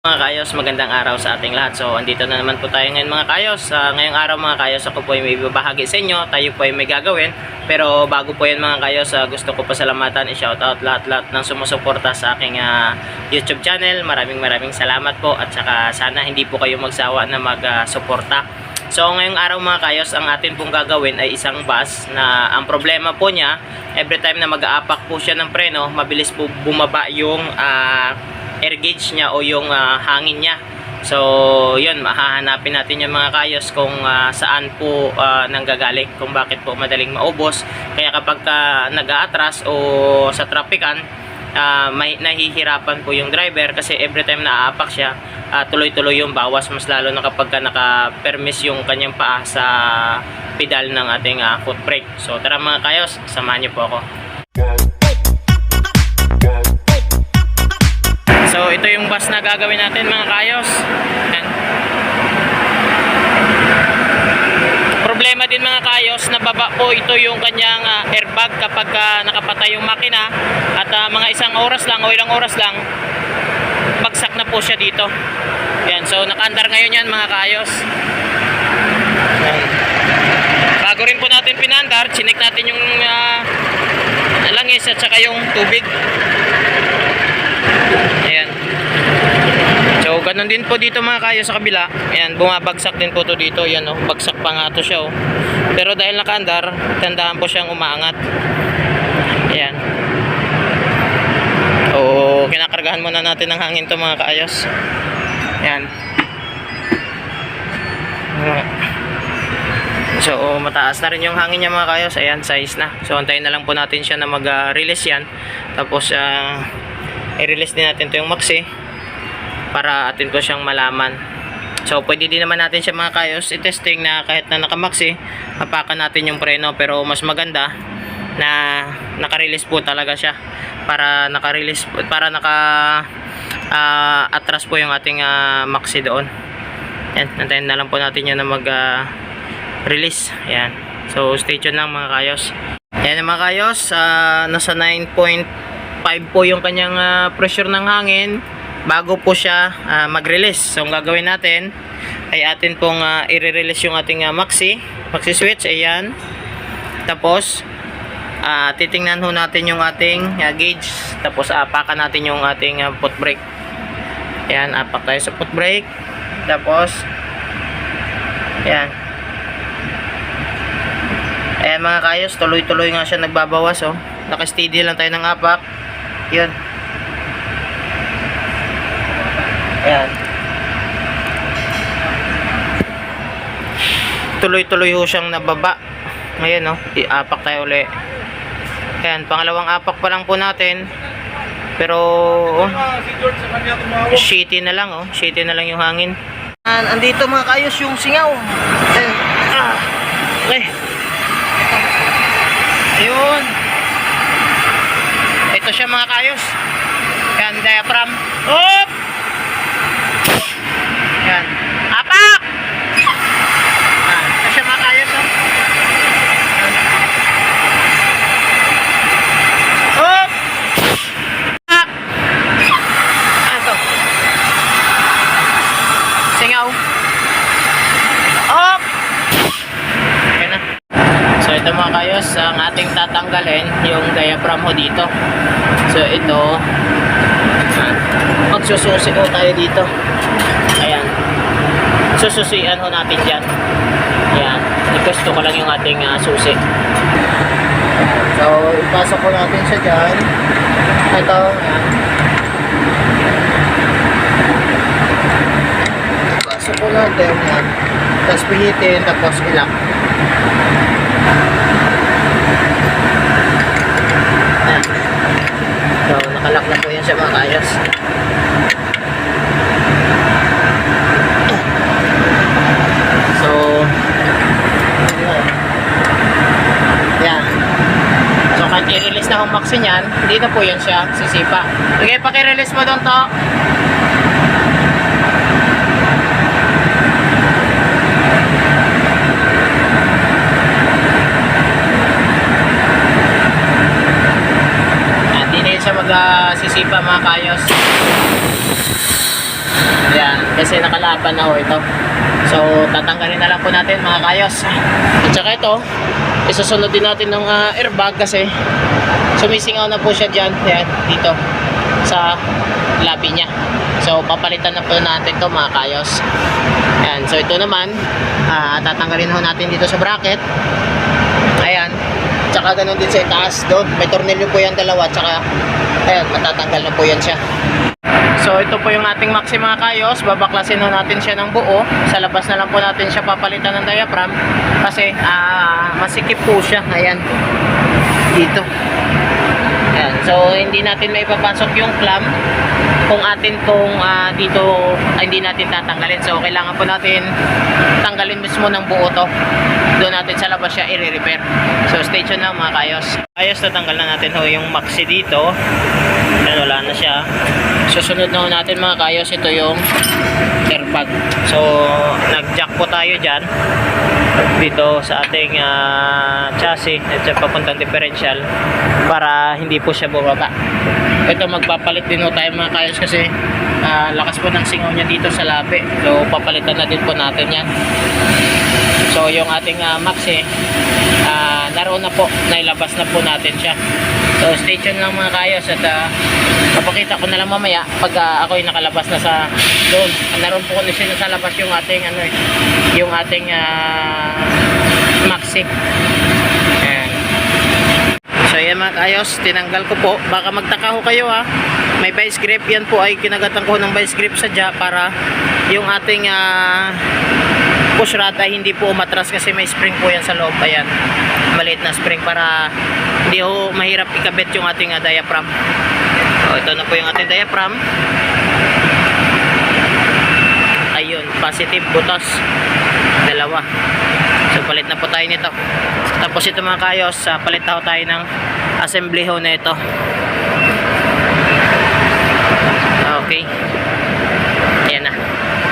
Mga kayos, magandang araw sa ating lahat. So, andito na naman po tayo ngayon mga kayos. Ah, ngayong araw mga kayos, ako po ay may ibabahagi sa inyo. Tayo po ay may gagawin. Pero bago po yan mga kayos, ah, gusto ko pasalamatan, i-shoutout lahat-lahat ng sumusuporta sa aking ah, YouTube channel. Maraming maraming salamat po. At saka sana hindi po kayo magsawa na mag-suporta. So ngayong araw mga kayos, ang atin pong gagawin ay isang bus na ang problema po niya, every time na mag-aapak po siya ng preno, mabilis po bumaba yung ah, air gauge niya o yung ah, hangin niya. So, yun, mahahanapin natin yung mga kayos kung ah, saan po ah, nanggagaling, kung bakit po madaling maubos. Kaya kapag ka nag-aatras o sa trafikan, ah, may nahihirapan po yung driver kasi every time na aapak siya, ah, tuloy-tuloy yung bawas mas lalo na kapag ka naka-permis yung kanyang paa sa pedal ng ating ah, foot brake. So, tara mga kayos, samahan niyo po ako. Ito yung bus na gagawin natin mga kayos. Yan. Problema din mga kayos, nababa po ito yung kanyang ah, airbag kapag ah, nakapatay yung makina at ah, mga isang oras lang o ilang oras lang bagsak na po siya dito. Yan, so nakaandar ngayon yan mga kayos. Yan. Bago rin po natin pinandar, chinik natin yung ah, langis at saka yung tubig. Ayan. So, ganun din po dito mga kayo sa kabila. Ayan, bumabagsak din po to dito. Ayan, oh, bagsak pa nga to siya, oh. Pero dahil nakaandar, tandaan po siyang umaangat. Ayan. Oo, kinakargahan muna natin ng hangin to mga kaayos. Ayan. So, mataas na rin yung hangin niya mga kayos. Ayan, size na. So, antayin na lang po natin siya na mag-release yan. Tapos, ah, i-release din natin to yung maxi para atin po siyang malaman. So, pwede din naman natin siya mga kayos i-testing na kahit na naka-maxi, hapakan natin yung preno. Pero, mas maganda na naka-release po talaga siya para naka-release para naka ah, atras po yung ating ah, maxi doon. Yan, nantayin na lang po natin yun na mag ah, release. Ayan. So, stay tuned lang mga kayos. Ayan mga kayos, ah, nasa 9.5 po yung kanyang ah, pressure ng hangin bago po siya ah, mag-release. So, ang gagawin natin ay atin pong ah, i-release yung ating ah, maxi, maxi switch. Ayan. Tapos, ah, titingnan ho natin yung ating ah, gauge. Tapos, apakan natin yung ating ah, foot brake. Ayan, apak tayo sa foot brake. Tapos, ayan. Ayan mga kayos, tuloy-tuloy nga siya nagbabawas oh. Naka-steady lang tayo ng apak. Yun. Ayan. Tuloy-tuloy ho siyang nababa. Ngayon oh, iapak tayo uli. Ayan, pangalawang apak pa lang po natin. Pero oh, shitty na lang oh, shitty na lang yung hangin. Andito mga kayos yung singaw. Ayan. Ah. Okay. Ayun. Ito siya mga kayos. Yan, diaphragm. Op! Yan. Apak! Ah, ito siya mga kayos. Oh. Yan. Op! Apak! Ah, ito. Singaw. Op! Okay na. So ito mga kayos, ang ating tatanggalin yung diaphragm ho dito. So ito, ah, magsususi ho tayo dito. Ayan. Sususian ho natin dyan. Ayan. Ipwesto ko lang yung ating ah, susi. So, ipasok ko natin siya dyan. Ito, ayan. Ipasok ko natin yan. Tapos pihitin, tapos ilak. Ayan. So, na po yan siya mga kayos. So, yan. So, kahit i-release na ang maxi niyan, hindi na po yan siya sisipa. Sige, paki-release mo doon to. Mag-sisipa mga kayos. kasi nakalaban na ho ito. So, tatanggalin na lang po natin mga kayos. At saka ito, isusunod din natin ng ah, airbag kasi sumisingaw na po siya dyan, yan, dito, sa labi niya. So, papalitan na po natin to mga kayos. Yan, so ito naman, ah, tatanggalin ho natin dito sa bracket. Ayan, tsaka ganun din sa itaas doon. May tornilyo po yan dalawa, tsaka, ayan, matatanggal na po yan siya. So ito po yung ating maxi kayos, babaklasin na natin siya ng buo. Sa labas na lang po natin siya papalitan ng diaphragm kasi ah, masikip po siya. Ayan. Dito. Ayan. So hindi natin may papasok yung clamp kung atin pong ah, dito ay hindi natin tatanggalin. So kailangan po natin tanggalin mismo ng buo to. Doon natin sa labas siya i-repair. So stay tuned na mga kayos. Ayos natanggal na natin ho yung maxi dito. Ayan, wala na siya. Susunod na natin mga kayos, ito yung airbag. So, nag-jack po tayo dyan. Dito sa ating ah, chassis at sa papuntang differential para hindi po siya bumaba. Ito magpapalit din ho tayo mga kayos kasi ah, lakas po ng singaw niya dito sa labi. So, papalitan na din po natin yan. So, yung ating ah, Maxi, ah, naroon na po, nailabas na po natin siya. So, stay tuned lang mga kayos at ah, papakita ko na lang mamaya pag ah, ako'y nakalabas na sa doon. Naroon po kasi na sa labas yung ating ano eh, yung ating ah, Maxi. So yan mga kaayos, tinanggal ko po. Baka magtaka ho kayo ha. May vice grip yan po ay kinagatan ko ng vice grip sa ja para yung ating ah, rod ay hindi po umatras kasi may spring po yan sa loob. Ayan. Maliit na spring para hindi ho mahirap ikabit yung ating ah, diaphragm. So ito na po yung ating diaphragm. Ayun, positive butas. Dalawa. So palit na po tayo nito. Tapos ito mga kayos, ah, palit na ho tayo ng assembly ho na ito. Okay. Ayan na.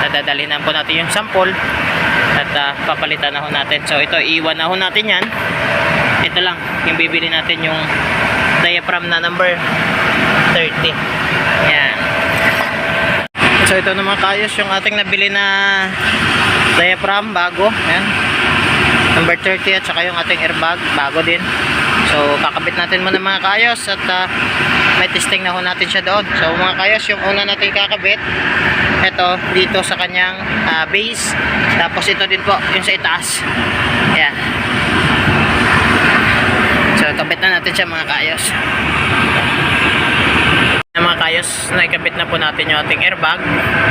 Nadadali na po natin yung sample at ah, papalitan na ho natin. So ito, iwan na ho natin yan. Ito lang, yung bibili natin yung diaphragm na number 30. Ayan. So ito naman kayos yung ating nabili na diaphragm bago. Ayan. Number 30 at saka yung ating airbag bago din. So kakabit natin muna mga kayos at ah, may testing na ho natin siya doon. So mga kayos yung una natin kakabit ito dito sa kanyang ah, base. Tapos ito din po yung sa itaas. Ayan. So kabit na natin siya mga kayos. Ayan, mga kayos, naikabit na po natin yung ating airbag.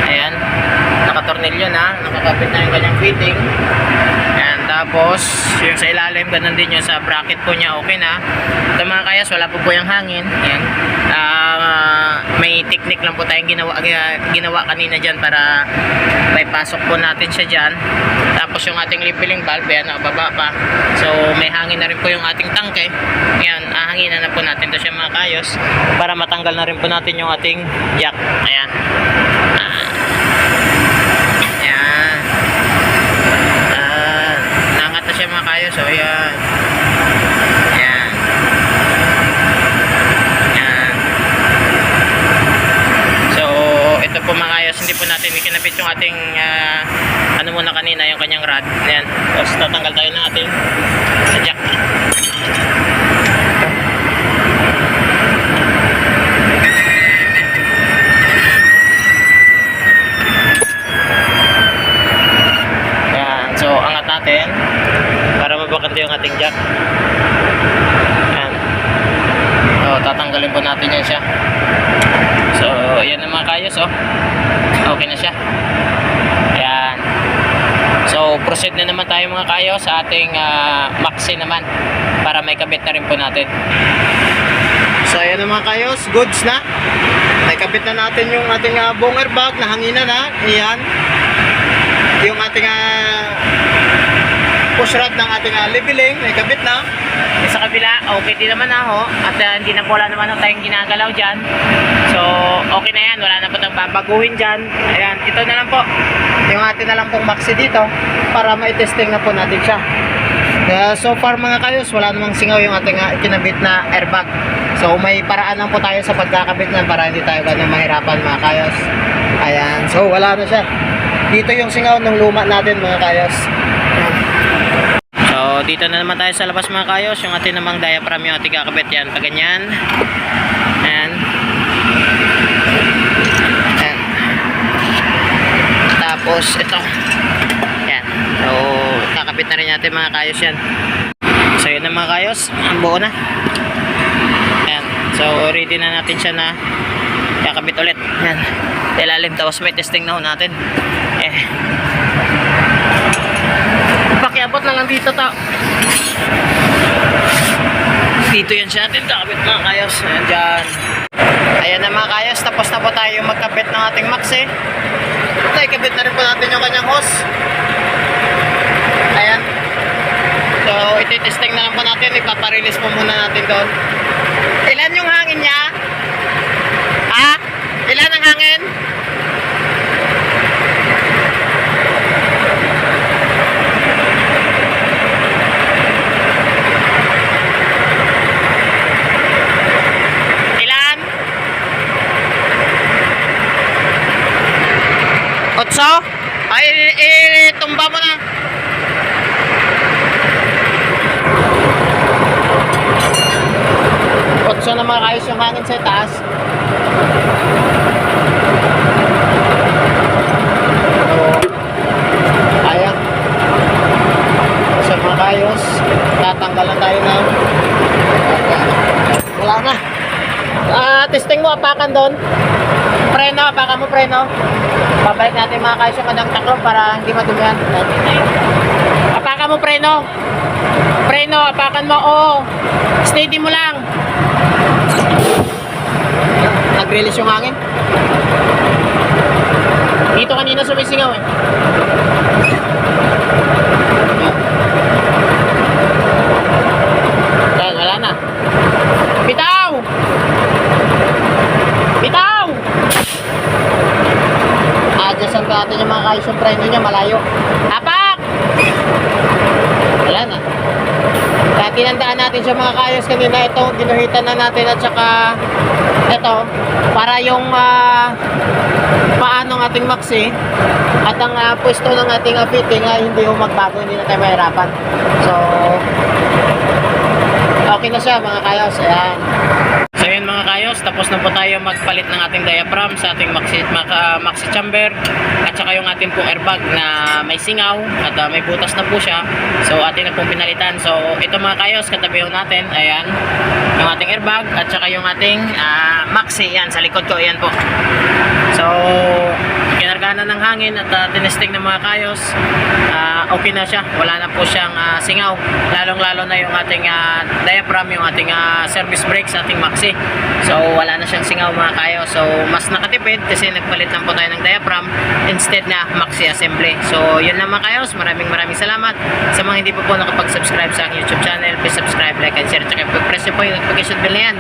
Ayan. Nakatornilyo na. Nakakabit na yung kanyang fitting. Ayan. Tapos, yung sa ilalim, ganun din yung sa bracket po niya, okay na. Ito mga kayas, wala po po yung hangin. Ayan. Ah, may technique lang po tayong ginawa, ginawa kanina dyan para may pasok po natin siya dyan. Tapos yung ating refilling valve, ayan, nakababa pa. So, may hangin na rin po yung ating tangke. Ayan, ahanginan na po natin to siya mga kayos para matanggal na rin po natin yung ating. Ah. Ayan. Ah, nangat na siya mga kayos. So, ayan. Ayan. Ayan. So, ito po mga kayos, hindi po natin ikinabit yung ating ah, ano muna kanina, yung kanyang rod. Ayan. Tapos tatanggal tayo ng ating sa jack. Ayan. So, angat natin para mabakante yung ating jack. Ayan. So, tatanggalin po natin yan siya. So, yan ang mga kayos, oh. Okay na siya. Ayan. So, proceed na naman kayo sa ating ah, maxi naman para may kabit na rin po natin. So, ayan na mga kayos. Goods na. May kabit na natin yung ating uh, buong airbag na hangina na. Ayan. Yung ating uh, push rod ng ating uh, leveling. May kabit na. Sa kabila, okay din naman ako. At uh, hindi na po wala naman ako tayong ginagalaw dyan. So, okay na yan. Wala na po tayong babaguhin dyan. Ayan, ito na lang po. Yung atin na lang pong maxi dito para mai-testing na po natin siya. Kaya so far mga kayos, wala namang singaw yung ating uh, kinabit na airbag. So may paraan lang po tayo sa pagkakabit niyan para hindi tayo ganun mahirapan mga kayos. Ayan, so wala na siya. Dito yung singaw ng luma natin mga kayos. So, dito na naman tayo sa labas mga kayos. Yung atin namang diaphragm yung ating kakabit yan. Pag ganyan. Ayan. Ayan. Tapos, ito. Ayan. So, kakabit na rin natin mga kayos yan. So, yun na mga kayos. Ang buo na. Ayan. So, ready na natin siya na kakabit ulit. Ayan. Ilalim. Tapos may testing na natin. Eh. Pakiabot na lang dito ta. Dito yan siya natin kakabit mga kayos. Ayan dyan. Ayan na mga kayos. Tapos na po tayo magkabit ng ating maxi. Ito, ikabit na rin po natin yung kanyang hose. Ayan. So, iti-testing na lang po natin. Ipaparelease po muna natin doon. Ilan yung hangin niya? Ha? Ilan ang hangin? Ilan? Otso? Ay, eh, tumba mo na. Otso na mga kayos yung hangin sa taas. So, kaya. Sa mga kayos, tatanggalan tayo ng wala na. Ah, testing mo, apakan doon. Preno, apakan mo preno. Babalik natin mga kayos yung kanyang taklo para hindi madumihan. Apakan mo preno. Preno, apakan mo. Oo. Steady mo lang. Nag-release yung hangin. Dito kanina sumisingaw eh. Yan, wala na. Bitaw! Bitaw! Adjustan ka natin yung mga kayos yung preno niya, malayo. Apak! Wala na. Kaya tinandaan natin sa mga kayos kanina, ito, ginuhitan na natin at saka ito, para yung ah, paano ng ating maxi at ang ah, pwesto ng ating ah, fitting ay hindi yung magbago, hindi na tayo mahirapan. So, okay na siya mga kayos. Ayan. Mga kayos, tapos na po tayo magpalit ng ating diaphragm sa ating maxi, maka, maxi chamber at saka yung ating pong airbag na may singaw at ah, may butas na po siya. So atin na pong pinalitan. So ito mga kayos, katabi natin, ayan, yung ating airbag at saka yung ating ah, maxi, yan, sa likod ko, ayan po. So, na ng hangin at uh, tinesting ng mga kayos, ah, okay na siya. Wala na po siyang ah, singaw. Lalong-lalo na yung ating ah, diaphragm, yung ating ah, service brake sa ating maxi. So, wala na siyang singaw mga kayos. So, mas nakatipid kasi nagpalit lang po tayo ng diaphragm instead na maxi assembly. So, yun lang mga kayos. Maraming maraming salamat. Sa mga hindi pa po nakapag-subscribe sa aking YouTube channel, please subscribe, like, and share. Tsaka press nyo po yung notification bell na yan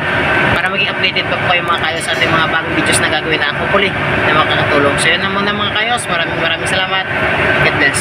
para maging updated pa po kayo mga kayos sa ating mga bagong videos na gagawin na hopefully na makakatulong. So yun na muna mga kayos. Maraming maraming salamat. God bless.